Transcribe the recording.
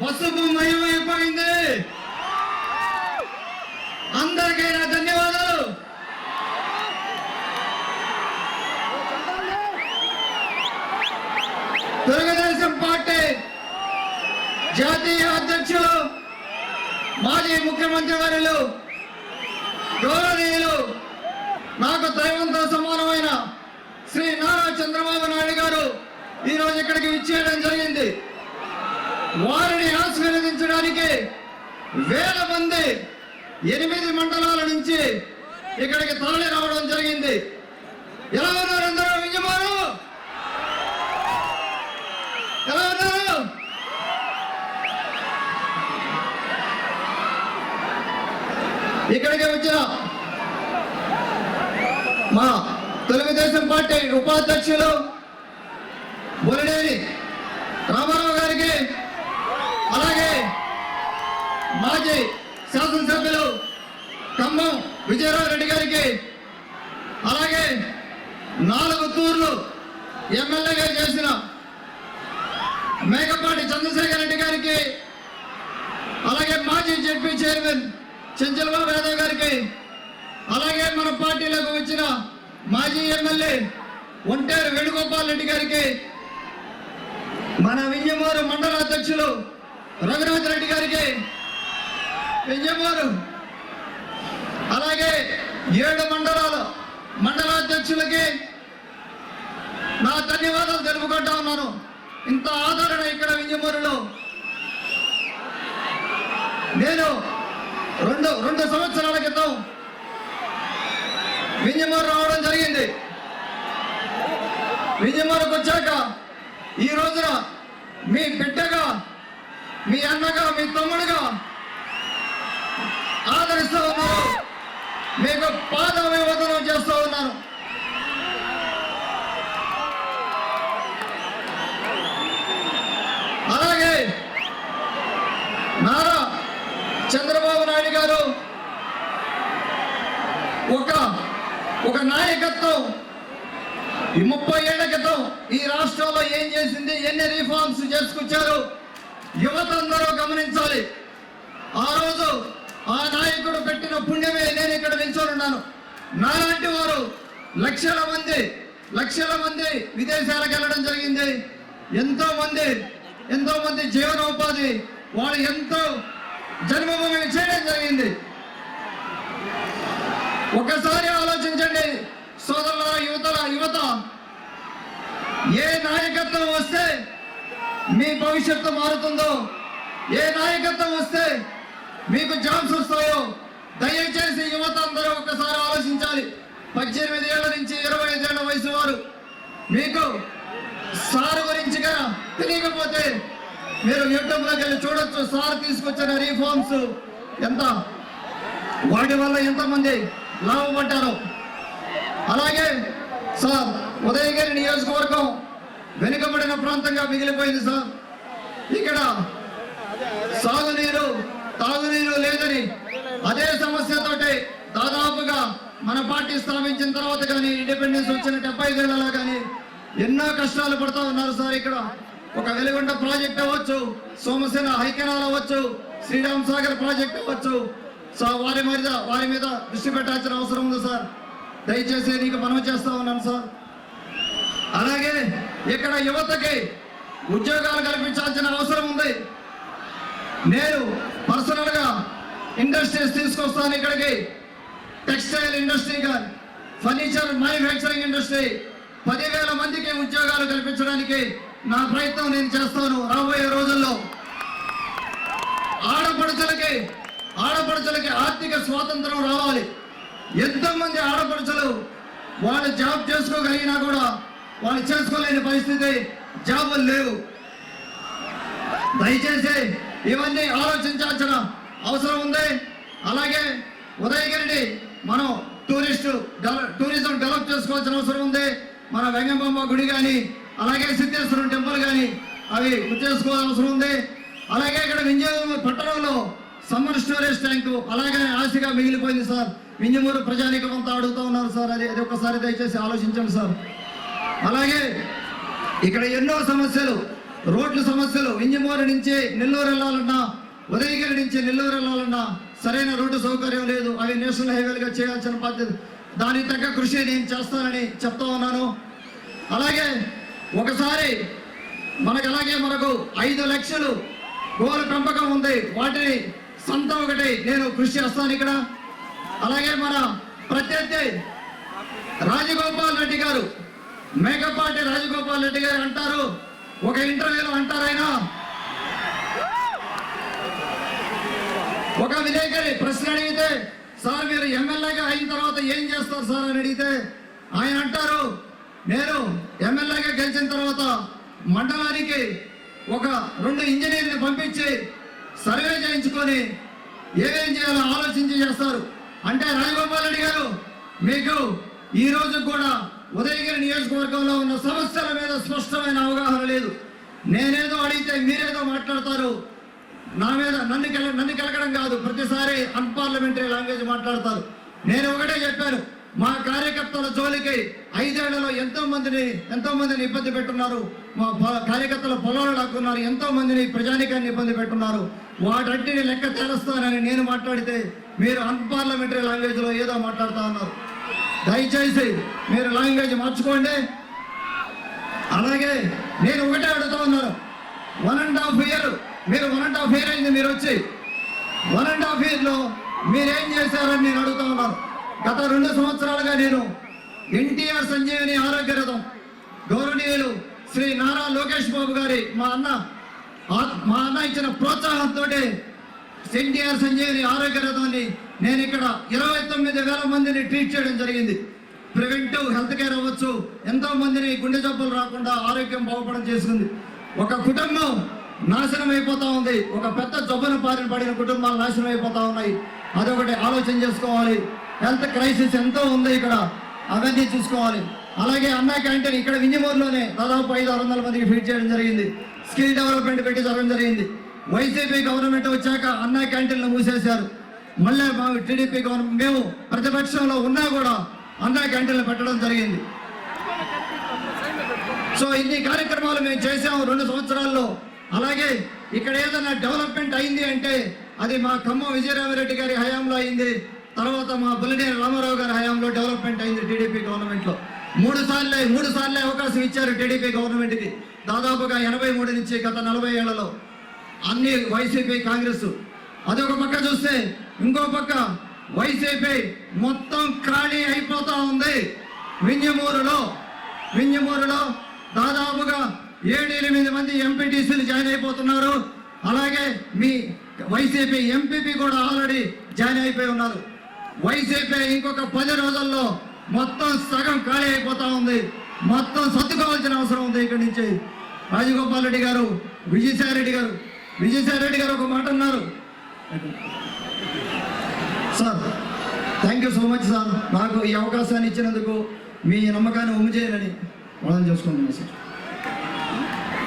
పసుపు మయమైపోయింది అందరికైనా ధన్యవాదాలు. తెలుగుదేశం పార్టీ జాతీయ అధ్యక్షులు మాజీ ముఖ్యమంత్రి వర్యులు గౌరవనీయులు నాకు దైవంతో సమానమైన శ్రీ నారా చంద్రబాబు నాయుడు గారు ఈరోజు ఇక్కడికి విచ్చేయడం జరిగింది. వారిని ఆశీర్వదించడానికి వేల మంది ఎనిమిది మండలాల నుంచి ఇక్కడికి తరలి రావడం జరిగింది. ఎలా ఉన్నారు అందరూ విజయమారు ఎలా ఉన్నారు? ఇక్కడికి వచ్చిన మా తెలుగుదేశం పార్టీ ఉపాధ్యక్షులు బొలిడేని రామారావు గారికి అలాగే మాజీ శాసనసభ్యులు ఖమ్మం విజయరావు రెడ్డి గారికి అలాగే నాలుగు తూర్లు ఎమ్మెల్యేగా చేసిన మేకపాటి చంద్రశేఖర్ రెడ్డి గారికి అలాగే మాజీ జడ్పీ చైర్మన్ చెంచలబాబు యాదవ్ గారికి అలాగే మన పార్టీలోకి వచ్చిన మాజీ ఎమ్మెల్యే ఒంటేరు వేణుగోపాల్ రెడ్డి గారికి మన వింజమూరు మండల అధ్యక్షులు రఘునాథ్ రెడ్డి గారికి విజయవారు అలాగే ఏడు మండలాలు మండలాధ్యక్షులకి నా ధన్యవాదాలు తెలుపుకుంటా ఉన్నాను. ఇంత ఆదరణ ఇక్కడ వింజమూరులో నేను రెండు రెండు సంవత్సరాల క్రితం వింజమూరు రావడం జరిగింది. విజయవాడకు వచ్చాక ఈ రోజున మీ బిడ్డగా మీ అన్నగా మీ తమ్ముడుగా ఆదరిస్తూ ఉన్నాను మీకు పాదాభివందనం చేస్తూ ఉన్నాను. అలాగే నారా చంద్రబాబు నాయుడు గారు ఒక ఒక నాయకత్వం. ఈ ముప్పై ఏళ్ళ క్రితం ఈ రాష్ట్రంలో ఏం చేసింది ఎన్ని రిఫార్మ్స్ చేసుకొచ్చారు యువత అందరూ గమనించాలి. ఆ రోజు ఆ నాయకుడు పెట్టిన పుణ్యమే. నేను ఇక్కడ నిల్చోనున్నాను నాలాంటి వారు లక్షల మంది లక్షల మంది విదేశాలకు వెళ్ళడం జరిగింది. ఎంతో మంది ఎంతో మంది జీవనోపాధి వాళ్ళు ఎంతో జన్మభూమిని చేయడం జరిగింది. ఒకసారి ఆలోచించండి సోదరుల యువతల యువత. ఏ నాయకత్వం వస్తే మీ భవిష్యత్తు మారుతుందో ఏ నాయకత్వం వస్తే మీకు జాబ్స్ వస్తాయో దయచేసి యువత అందరూ ఒకసారి ఆలోచించాలి. పద్దెనిమిది ఏళ్ళ నుంచి ఇరవై ఐదేళ్ళ వయసు వారు. మీకు సార్ గురించి తెలియకపోతే మీరు యూట్యూబ్లోకి వెళ్ళి చూడొచ్చు. సార్ తీసుకొచ్చిన రీఫార్మ్స్ ఎంత? వాటి వల్ల ఎంతమంది లాభపడ్డారు? అలాగే సార్ ఉదయగిరి నియోజకవర్గం వెనుకబడిన ప్రాంతంగా మిగిలిపోయింది సార్. ఇక్కడ సాగునీరు తాగునీరు లేదని అదే సమస్యతోటి దాదాపుగా మన పార్టీ స్థాపించిన తర్వాత కానీ ఇండిపెండెన్స్ వచ్చిన డెబ్బై ఐదేళ్ళలో కానీ ఎన్నో కష్టాలు పడుతూ ఉన్నారు సార్. ఇక్కడ ఒక వెలుగొండ ప్రాజెక్ట్ అవ్వచ్చు సోమసేన హైకెనాల్ అవ్వచ్చు శ్రీరామ్ సాగర్ ప్రాజెక్ట్ అవ్వచ్చు. సో వారి మీద వారి మీద దృష్టి పెట్టాల్సిన అవసరం ఉంది సార్. దయచేసి నీకు మనం చేస్తా ఉన్నాను సార్. అలాగే ఇక్కడ యువతకి ఉద్యోగాలు కల్పించాల్సిన అవసరం ఉంది. నేను పర్సనల్గా ఇండస్ట్రీస్ తీసుకొస్తాను ఇక్కడికి. టెక్స్టైల్ ఇండస్ట్రీ కానీ ఫర్నిచర్ మ్యానుఫ్యాక్చరింగ్ ఇండస్ట్రీ పదివేల మందికి ఉద్యోగాలు కల్పించడానికి నా ప్రయత్నం నేను చేస్తాను రాబోయే రోజుల్లో. ఆడపడుచులకి ఆడపడుచులకి ఆర్థిక స్వాతంత్రం రావాలి. ఎంతో మంది ఆడపడుచులు వాళ్ళు జాబ్ చేసుకోగలిగినా కూడా వాళ్ళు చేసుకోలేని పరిస్థితి జాబులు లేవు. దయచేసి ఇవన్నీ ఆలోచించాల్సిన అవసరం ఉంది. అలాగే ఉదయగిరిని మనం టూరిస్ట్ టూరిజం డెవలప్ చేసుకోవాల్సిన అవసరం ఉంది. మన వెంగమ్మ గుడి కానీ అలాగే సిద్ధేశ్వరం టెంపుల్ కానీ అవి గుర్తు అవసరం ఉంది. అలాగే ఇక్కడ వింజమూరు పట్టణంలో సమ్మర్ స్టోరేజ్ ట్యాంకు అలాగే ఆశగా మిగిలిపోయింది సార్. వింజమూరు ప్రజానీకం అంతా అడుగుతూ ఉన్నారు సార్. అది అది ఒకసారి దయచేసి ఆలోచించండి సార్. అలాగే ఇక్కడ ఎన్నో సమస్యలు రోడ్ల సమస్యలు ఇంజమూరు నుంచి నెల్లూరు వెళ్ళాలన్నా ఉదయగిరి నుంచి నెల్లూరు వెళ్ళాలన్నా సరైన రోడ్డు సౌకర్యం లేదు. అవి నేషనల్ హైవేలుగా చేయాల్సిన బాధ్యత. దానికి తగ్గ కృషి నేను చేస్తానని చెప్తా ఉన్నాను. అలాగే ఒకసారి మనకు అలాగే మనకు ఐదు లక్షలు గోల పెంపకం ఉంది. వాటిని సంత ఒకటి నేను కృషి చేస్తాను ఇక్కడ. అలాగే మన ప్రత్యర్థి రాజగోపాల్ రెడ్డి గారు మేకపాటి రాజగోపాల్ రెడ్డి గారు అంటారు. ఒక ఇంటర్వ్యూలో అంటారు ఒక విలేకరి ప్రశ్న అడిగితే సార్ మీరు ఎమ్మెల్యేగా అయిన తర్వాత ఏం చేస్తారు సార్? అని అడిగితే ఆయన అంటారు నేను ఎమ్మెల్యేగా గెలిచిన తర్వాత మండలానికి ఒక రెండు ఇంజనీర్ని పంపించి సర్వే చేయించుకొని ఏమేం చేయాలో ఆలోచించి చేస్తారు. అంటే రాజగోపాల్ రెడ్డి గారు మీకు ఈ రోజు కూడా ఉదయగిరి నియోజకవర్గంలో ఉన్న సమస్యల మీద స్పష్టమైన అవగాహన లేదు. నేనేదో అడిగితే మీరేదో మాట్లాడతారు. నా మీద నన్ను కెల నన్ను కెలకడం కాదు ప్రతిసారి అన్పార్లమెంటరీ లాంగ్వేజ్ మాట్లాడతారు. నేను ఒకటే చెప్పాను మా కార్యకర్తల జోలికి ఐదేళ్ళలో ఎంతో మందిని ఎంతో మందిని ఇబ్బంది పెట్టున్నారు. మా ప- కార్యకర్తల పొలాలు లాక్కున్నారు ఎంతో మందిని ప్రజానికాన్ని ఇబ్బంది పెట్టున్నారు. వాటన్నిటిని లెక్క తేలుస్తానని నేను మాట్లాడితే మీరు అన్పార్లమెంటరీ లాంగ్వేజ్లో ఏదో మాట్లాడుతా ఉన్నారు. దయచేసి మీరు లాంగ్వేజ్ మార్చుకోండి. అలాగే నేను ఒకటే అడుగుతా ఉన్నాను. వన్ అండ్ హాఫ్ ఇయర్ మీరు వన్ అండ్ హాఫ్ ఇయర్ అయింది మీరు వచ్చి. వన్ అండ్ హాఫ్ ఇయర్లో మీరేం చేశారని నేను అడుగుతా ఉన్నాను. గత రెండు సంవత్సరాలుగా నేను ఎన్టీఆర్ సంజీవిని ఆరోగ్య రథం గౌరవనీయులు శ్రీ నారా లోకేష్ బాబు గారి మా అన్న మా అన్న ఇచ్చిన ప్రోత్సాహంతో ఎన్టీఆర్ సంజీవిని ఆరోగ్య రథాన్ని నేను ఇక్కడ ఇరవై తొమ్మిది వేల మందిని ట్రీట్ చేయడం జరిగింది. ప్రివెంటివ్ హెల్త్ కేర్ అవ్వచ్చు ఎంతో మందిని గుండె జబ్బులు రాకుండా ఆరోగ్యం బాగుపడం చేసింది. ఒక కుటుంబం నాశనం అయిపోతా ఉంది. ఒక పెద్ద జబ్బున పారిన పడిన కుటుంబాలు నాశనం అయిపోతా ఉన్నాయి. అదొకటి ఆలోచన చేసుకోవాలి. హెల్త్ క్రైసిస్ ఎంతో ఉంది ఇక్కడ. అవన్నీ చూసుకోవాలి. అలాగే అన్నా క్యాంటీన్ ఇక్కడ వింజమూరులోనే దాదాపు ఐదు ఆరు వందల మందికి ఫీడ్ చేయడం జరిగింది. స్కిల్ డెవలప్మెంట్ పెట్టి జరగడం జరిగింది. వైసీపీ గవర్నమెంట్ వచ్చాక అన్నా క్యాంటీన్లు మూసేశారు. మళ్ళీ మా టీడీపీ గవర్నమెంట్ మేము ప్రతిపక్షంలో ఉన్నా కూడా అందరి గంటలు పెట్టడం జరిగింది. సో ఇన్ని కార్యక్రమాలు మేము చేసాము రెండు సంవత్సరాల్లో. అలాగే ఇక్కడ ఏదైనా డెవలప్మెంట్ అయింది అంటే అది మా ఖమ్మం విజయరామరెడ్డి గారి హయాంలో అయింది. తర్వాత మా బుల్లినేని రామారావు గారి హయాంలో డెవలప్మెంట్ అయింది టీడీపీ గవర్నమెంట్లో. మూడు సార్లే మూడు సార్లే అవకాశం ఇచ్చారు టీడీపీ గవర్నమెంట్కి. దాదాపుగా ఎనభై మూడు నుంచి గత నలభై ఏళ్ళలో. అన్ని వైసీపీ కాంగ్రెస్ అదొక పక్క చూస్తే ఇంకో పక్క వైసీపీ మొత్తం ఖాళీ అయిపోతా ఉంది. వింజమూరులో వింజమూరులో దాదాపుగా ఏడు ఎనిమిది మంది ఎంపీటీసీలు జాయిన్ అయిపోతున్నారు. అలాగే మీ వైసీపీ ఎంపీపీ కూడా ఆల్రెడీ జాయిన్ అయిపోయి ఉన్నారు. వైసీపీ ఇంకొక పది రోజుల్లో మొత్తం సగం ఖాళీ అయిపోతా ఉంది. మొత్తం సర్దుకోవాల్సిన అవసరం ఉంది ఇక్కడి నుంచి. రాజగోపాల్ రెడ్డి గారు విజయసాయి రెడ్డి గారు విజయసాయి రెడ్డి గారు ఒక మాట అన్నారు. Sir thank you so much sir నాకు ఈ అవకాశాన్ని ఇచ్చినందుకు మీ నమ్మకాన్ని ఉమ్ము చేయాలని మనం చేసుకుంటున్నాను సార్